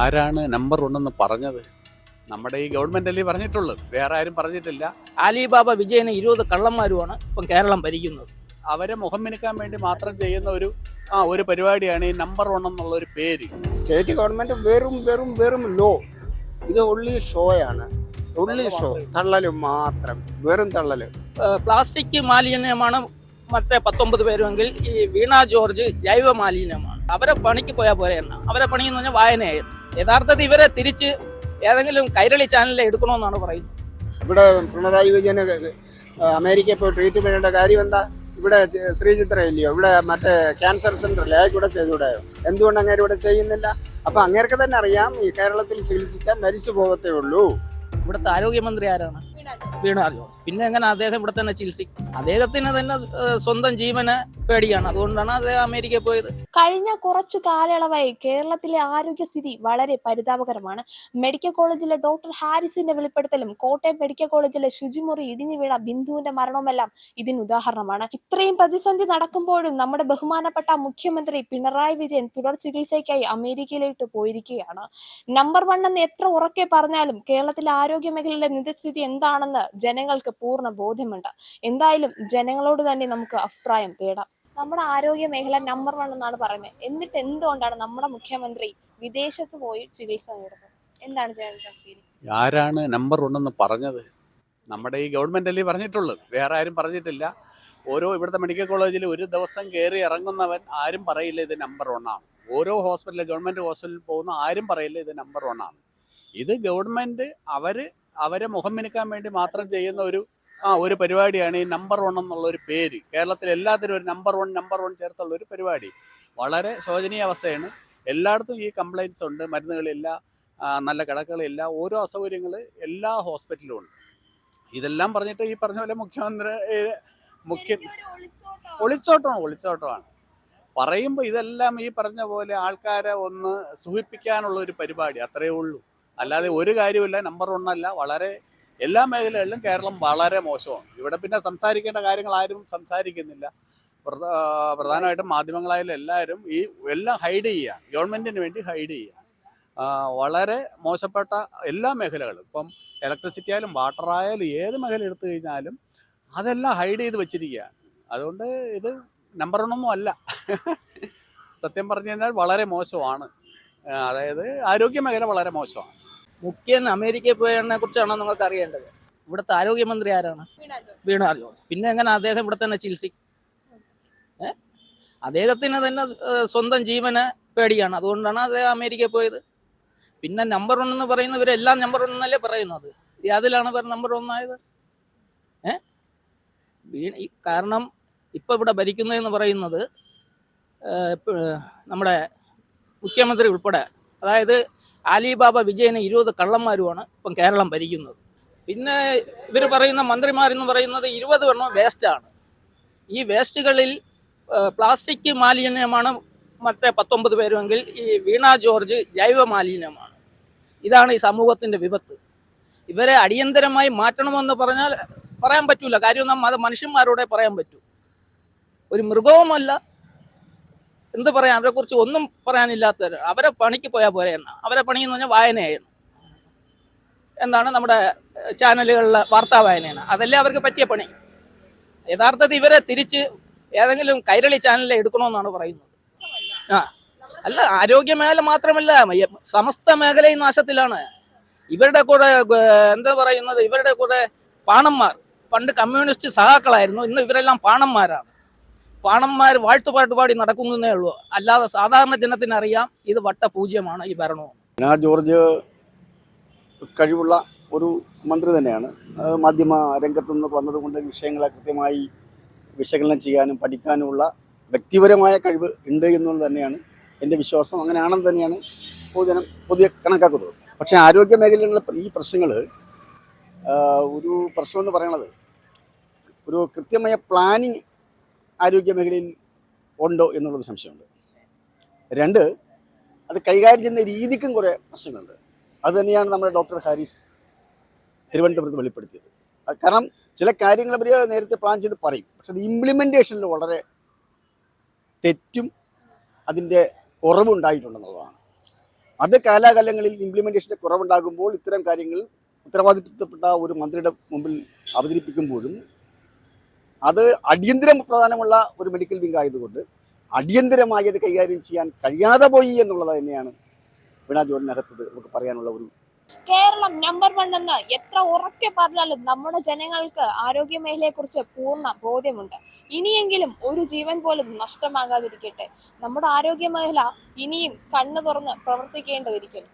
ആരാണ് നമ്പർ ഉണ്ടെന്ന് പറഞ്ഞത്? നമ്മുടെ ഈ ഗവൺമെന്റ് അല്ലേ പറഞ്ഞിട്ടുള്ളത്? വേറെ ആരും പറഞ്ഞിട്ടില്ല. അലിബാബ വിജയന് ഇരുപത് കള്ളന്മാരുമാണ് ഇപ്പം കേരളം ഭരിക്കുന്നത്. അവരെ മുഖം മിനുക്കാൻ വേണ്ടി മാത്രം ചെയ്യുന്ന ഒരു ആ ഒരു പരിപാടിയാണ് ഈ നമ്പർ വൺ എന്നുള്ള ഒരു പേര്. സ്റ്റേറ്റ് ഗവൺമെന്റ് വെറും വെറും വെറും ലോ. ഇത് ഒള്ളി ഷോയാണ് ഒള്ളി ഷോ തള്ളൽ മാത്രം. വെറും തള്ളൽ. പ്ലാസ്റ്റിക് മാലിന്യമാണ് മറ്റേ പത്തൊമ്പത് പേരുമെങ്കിൽ ഈ വീണ ജോർജ് ജൈവ മാലിന്യമാണ്. അവരെ പണിക്ക് പോയാൽ പോലെ തന്നെ അവരെ പണി എന്ന് പറഞ്ഞാൽ വായനയായിരുന്നു. യഥാർത്ഥത്തിൽ ഇവരെ തിരിച്ച് ഏതെങ്കിലും കൈരളി ചാനലിൽ എടുക്കണമെന്നാണ് പറയുന്നത്. ഇവിടെ പിണറായി വിജയന് അമേരിക്കയിൽ പോയി ട്രീറ്റ് ചെയ്യേണ്ട കാര്യം എന്താ? ഇവിടെ ശ്രീചിത്ര ഇല്ലയോ? ഇവിടെ മറ്റേ ക്യാൻസർ സെന്ററിൽ അയാൾക്ക് ഇവിടെ ചെയ്തുകൂടായോ? എന്തുകൊണ്ട് അങ്ങനെ ഇവിടെ ചെയ്യുന്നില്ല? അപ്പൊ അങ്ങേർക്ക് തന്നെ അറിയാം ഈ കേരളത്തിൽ ചികിത്സിച്ചാൽ മരിച്ചു പോകത്തേ ഉള്ളൂ. ഇവിടുത്തെ ആരോഗ്യമന്ത്രി ആരാണ്? വീണ ജോർജ് പിന്നെ എങ്ങനെ അദ്ദേഹം ഇവിടെ തന്നെ ചികിത്സിക്കും അദ്ദേഹത്തിന് തന്നെ സ്വന്തം ജീവന് പേടിയാണ്. അതുകൊണ്ടാണ് അദ്ദേഹം അമേരിക്ക പോയത്. കഴിഞ്ഞ കുറച്ചു കാലയളവായി കേരളത്തിലെ ആരോഗ്യസ്ഥിതി വളരെ പരിതാപകരമാണ്. മെഡിക്കൽ കോളേജിലെ ഡോക്ടർ ഹാരിസിന്റെ വെളിപ്പെടുത്തലും കോട്ടയം മെഡിക്കൽ കോളേജിലെ ശുചിമുറി ഇടിഞ്ഞു വീണ ബിന്ദുവിന്റെ മരണവുമെല്ലാം ഇതിന് ഉദാഹരണമാണ്. ഇത്രയും പ്രതിസന്ധി നടക്കുമ്പോഴും നമ്മുടെ ബഹുമാനപ്പെട്ട മുഖ്യമന്ത്രി പിണറായി വിജയൻ തുടർ ചികിത്സയ്ക്കായി അമേരിക്കയിലേക്ക് പോയിരിക്കുകയാണ്. നമ്പർ വൺ എന്ന് എത്ര ഉറക്കെ പറഞ്ഞാലും കേരളത്തിലെ ആരോഗ്യ മേഖലയിലെ നിജസ്ഥിതി എന്താണെന്ന് ജനങ്ങൾക്ക് പൂർണ ബോധ്യമുണ്ട്. എന്തായാലും ജനങ്ങളോട് തന്നെ നമുക്ക് അഭിപ്രായം തേടാം. നമ്മുടെ ആരോഗ്യ മേഖല നമ്പർ വൺ എന്നാണ് പറയുന്നത്. എന്നിട്ട് എന്തുകൊണ്ടാണ് നമ്മുടെ മുഖ്യമന്ത്രി വിദേശത്ത് പോയി ചികിത്സ നേടുന്നത്? എന്താണ് ആരാണ് നമ്പർ വൺ എന്ന് പറഞ്ഞത്? നമ്മുടെ ഈ ഗവൺമെന്റ് അല്ലേ പറഞ്ഞിട്ടുള്ളത് വേറെ ആരും പറഞ്ഞിട്ടില്ല. ഓരോ ഇവിടുത്തെ മെഡിക്കൽ കോളേജിൽ ഒരു ദിവസം കയറി ഇറങ്ങുന്നവൻ ആരും പറയില്ല ഇത് നമ്പർ വൺ ആണ്. ഓരോ ഹോസ്പിറ്റലിൽ ഗവൺമെന്റ് ഹോസ്പിറ്റലിൽ പോകുന്ന ആരും പറയില്ല ഇത് നമ്പർ വൺ ആണ്. ഇത് ഗവൺമെന്റ് അവർ അവരെ മുഖം മിനുക്കാൻ വേണ്ടി മാത്രം ചെയ്യുന്ന ഒരു ആ ഒരു പരിപാടിയാണ് ഈ നമ്പർ വൺ എന്നുള്ള ഒരു പേര്. കേരളത്തിൽ എല്ലാത്തിനും ഒരു നമ്പർ വൺ നമ്പർ വൺ ചേർത്തുള്ള ഒരു പരിപാടി. വളരെ ശോചനീയ അവസ്ഥയാണ്. എല്ലായിടത്തും ഈ കംപ്ലൈന്റ്സ് ഉണ്ട്. മരുന്നുകളില്ല നല്ല കിടക്കുകളില്ല. ഓരോ അസൗകര്യങ്ങൾ എല്ലാ ഹോസ്പിറ്റലും ഉണ്ട്. ഇതെല്ലാം പറഞ്ഞിട്ട് ഈ പറഞ്ഞ പോലെ മുഖ്യമന്ത്രി മുഖ്യ ഒളിച്ചോട്ടമാണ്. ഒളിച്ചോട്ടമാണ് പറയുമ്പോൾ ഇതെല്ലാം ഈ പറഞ്ഞ പോലെ ആൾക്കാരെ ഒന്ന് സൂഹിപ്പിക്കാനുള്ള ഒരു പരിപാടി അത്രയേ ഉള്ളൂ. അല്ലാതെ ഒരു കാര്യമില്ല നമ്പർ ഒന്നല്ല വളരെ എല്ലാ മേഖലകളിലും കേരളം വളരെ മോശമാണ്. ഇവിടെ പിന്നെ സംസാരിക്കേണ്ട കാര്യങ്ങൾ ആരും സംസാരിക്കുന്നില്ല. പ്രധാനമായിട്ടും മാധ്യമങ്ങളായാലും എല്ലാവരും ഈ എല്ലാം ഹൈഡ് ചെയ്യുക. ഗവൺമെന്റിന് വേണ്ടി ഹൈഡ് ചെയ്യുക. വളരെ മോശപ്പെട്ട എല്ലാ മേഖലകളും. ഇപ്പം ഇലക്ട്രിസിറ്റി ആയാലും വാട്ടർ ആയാലും ഏത് മേഖല എടുത്തു കഴിഞ്ഞാലും അതെല്ലാം ഹൈഡ് ചെയ്ത് വെച്ചിരിക്കുകയാണ്. അതുകൊണ്ട് ഇത് നമ്പർ ഒന്നൊന്നും അല്ല. സത്യം പറഞ്ഞു കഴിഞ്ഞാൽ വളരെ മോശമാണ്. അതായത് ആരോഗ്യ മേഖല വളരെ മോശമാണ്. മുഖ്യൻ അമേരിക്കയിൽ പോയതിനെ കുറിച്ചാണ് നിങ്ങൾക്ക് അറിയേണ്ടത്? ഇവിടുത്തെ ആരോഗ്യമന്ത്രി ആരാണ്? വീണ ജോർജ്. പിന്നെ എങ്ങനെ അദ്ദേഹം ഇവിടെ തന്നെ ചികിത്സിക്കും ഏ? അദ്ദേഹത്തിന് തന്നെ സ്വന്തം ജീവന് പേടിയാണ്. അതുകൊണ്ടാണ് അദ്ദേഹം അമേരിക്കയിൽ പോയത്. പിന്നെ നമ്പർ വൺ എന്ന് പറയുന്നവരെല്ലാം നമ്പർ വൺ എന്നല്ലേ പറയുന്നത്? അതിലാണ് ഇവർ നമ്പർ ഒന്നായത് ഏ? വീണ കാരണം ഇപ്പൊ ഇവിടെ ഭരിക്കുന്നതെന്ന് പറയുന്നത് നമ്മുടെ മുഖ്യമന്ത്രി ഉൾപ്പെടെ. അതായത് അലിബാബ വിജയന് ഇരുപത് കള്ളന്മാരുമാണ് ഇപ്പം കേരളം ഭരിക്കുന്നത്. പിന്നെ ഇവർ പറയുന്ന മന്ത്രിമാരെന്ന് പറയുന്നത് ഇരുപത് എണ്ണം വേസ്റ്റാണ് ഈ വേസ്റ്റുകളിൽ പ്ലാസ്റ്റിക് മാലിന്യമാണ് മറ്റേ പത്തൊമ്പത് പേരുമെങ്കിൽ ഈ വീണ ജോർജ് ജൈവ മാലിന്യമാണ്. ഇതാണ് ഈ സമൂഹത്തിന്റെ വിപത്ത്. ഇവരെ അടിയന്തരമായി മാറ്റണമെന്ന് പറഞ്ഞാൽ പറയാൻ പറ്റില്ല കാര്യം അത് മനുഷ്യന്മാരോടെ പറയാൻ പറ്റൂ. ഒരു മൃഗവുമല്ല എന്ത് പറയാൻ അവരെ കുറിച്ച് ഒന്നും പറയാനില്ലാത്തവർ അവരെ പണിക്ക് പോയാൽ പോരെ തന്നെ അവരെ പണി എന്ന് പറഞ്ഞാൽ വായനയായിരുന്നു. എന്താണ് നമ്മുടെ ചാനലുകളിലെ വാർത്താ വായനയാണ്. അതല്ലേ അവർക്ക് പറ്റിയ പണി. യഥാർത്ഥത്തിൽ ഇവരെ തിരിച്ച് ഏതെങ്കിലും കൈരളി ചാനലിൽ എടുക്കണമെന്നാണ് പറയുന്നത്. ആ. അല്ല ആരോഗ്യ മേഖല മാത്രമല്ല സമസ്ത മേഖലയും നാശത്തിലാണ്. ഇവരുടെ കൂടെ എന്താ പറയുന്നത്? ഇവരുടെ കൂടെ പാണന്മാർ പണ്ട് കമ്മ്യൂണിസ്റ്റ് സഹാക്കളായിരുന്നു ഇന്ന് ഇവരെല്ലാം പാണന്മാരാണ്. പാണന്മാർ വാഴ്ത്തുപാട്ട് പാടി നടക്കുന്നതേ ഉള്ളൂ. അല്ലാതെ സാധാരണ ജനത്തിനറിയാം ഇത് വട്ടപൂജ്യമാണ് ഈ ഭരണവും. ജോർജ് കഴിവുള്ള ഒരു മന്ത്രി തന്നെയാണ്. മാധ്യമ രംഗത്തു നിന്ന് വന്നതുകൊണ്ട് വിഷയങ്ങളെ കൃത്യമായി വിശകലനം ചെയ്യാനും പഠിക്കാനുമുള്ള വ്യക്തിപരമായ കഴിവ് ഉണ്ട് എന്നുള്ളത് തന്നെയാണ് എന്റെ വിശ്വാസം. അങ്ങനെയാണെന്ന് തന്നെയാണ് പൊതുജനം പൊതുവെ കണക്കാക്കുന്നത്. പക്ഷേ ആരോഗ്യ മേഖലയിലുള്ള ഈ പ്രശ്നങ്ങൾ ഒരു പ്രശ്നമെന്ന് പറയണത് ഒരു കൃത്യമായ പ്ലാനിങ് ആരോഗ്യ മേഖലയിൽ ഉണ്ടോ എന്നുള്ളത് സംശയമുണ്ട്. രണ്ട് അത് കൈകാര്യം ചെയ്യുന്ന രീതിക്കും കുറേ പ്രശ്നങ്ങളുണ്ട്. അത് തന്നെയാണ് നമ്മുടെ ഡോക്ടർ ഹാരിസ് തിരുവനന്തപുരത്ത് വെളിപ്പെടുത്തിയത്. കാരണം ചില കാര്യങ്ങൾ അവർ നേരത്തെ പ്ലാൻ ചെയ്ത് പറയും. പക്ഷെ അത് ഇംപ്ലിമെന്റേഷനിൽ വളരെ തെറ്റും അതിന്റെ കുറവുണ്ടായിട്ടുണ്ടെന്നുള്ളതാണ്. അത് കാലാകാലങ്ങളിൽ ഇംപ്ലിമെന്റേഷന്റെ കുറവുണ്ടാകുമ്പോൾ ഇത്തരം കാര്യങ്ങൾ ഉത്തരവാദിത്തപ്പെട്ട ഒരു മന്ത്രിയുടെ മുമ്പിൽ അവതരിപ്പിക്കുമ്പോഴും അത് അടിയന്തര പ്രധാനമുള്ള ഒരു മെഡിക്കൽ വിംഗ് ആയതുകൊണ്ട് അടിയന്തരമായി അത് കൈകാര്യം ചെയ്യാൻ കഴിയാതെ പോയി എന്നുള്ളത് തന്നെയാണ് വീണ ജോലിനകത്ത് നമുക്ക് പറയാനുള്ള ഒരു കേരളം നമ്പർ വൺ എന്ന് എത്ര ഉറക്കെ പറഞ്ഞാലും നമ്മുടെ ജനങ്ങൾക്ക് ആരോഗ്യ മേഖലയെ കുറിച്ച് പൂർണ ബോധ്യമുണ്ട്. ഇനിയെങ്കിലും ഒരു ജീവൻ പോലും നഷ്ടമാകാതിരിക്കട്ടെ. നമ്മുടെ ആരോഗ്യ മേഖല ഇനിയും കണ്ണു തുറന്ന് പ്രവർത്തിക്കേണ്ടതിരിക്കുന്നു.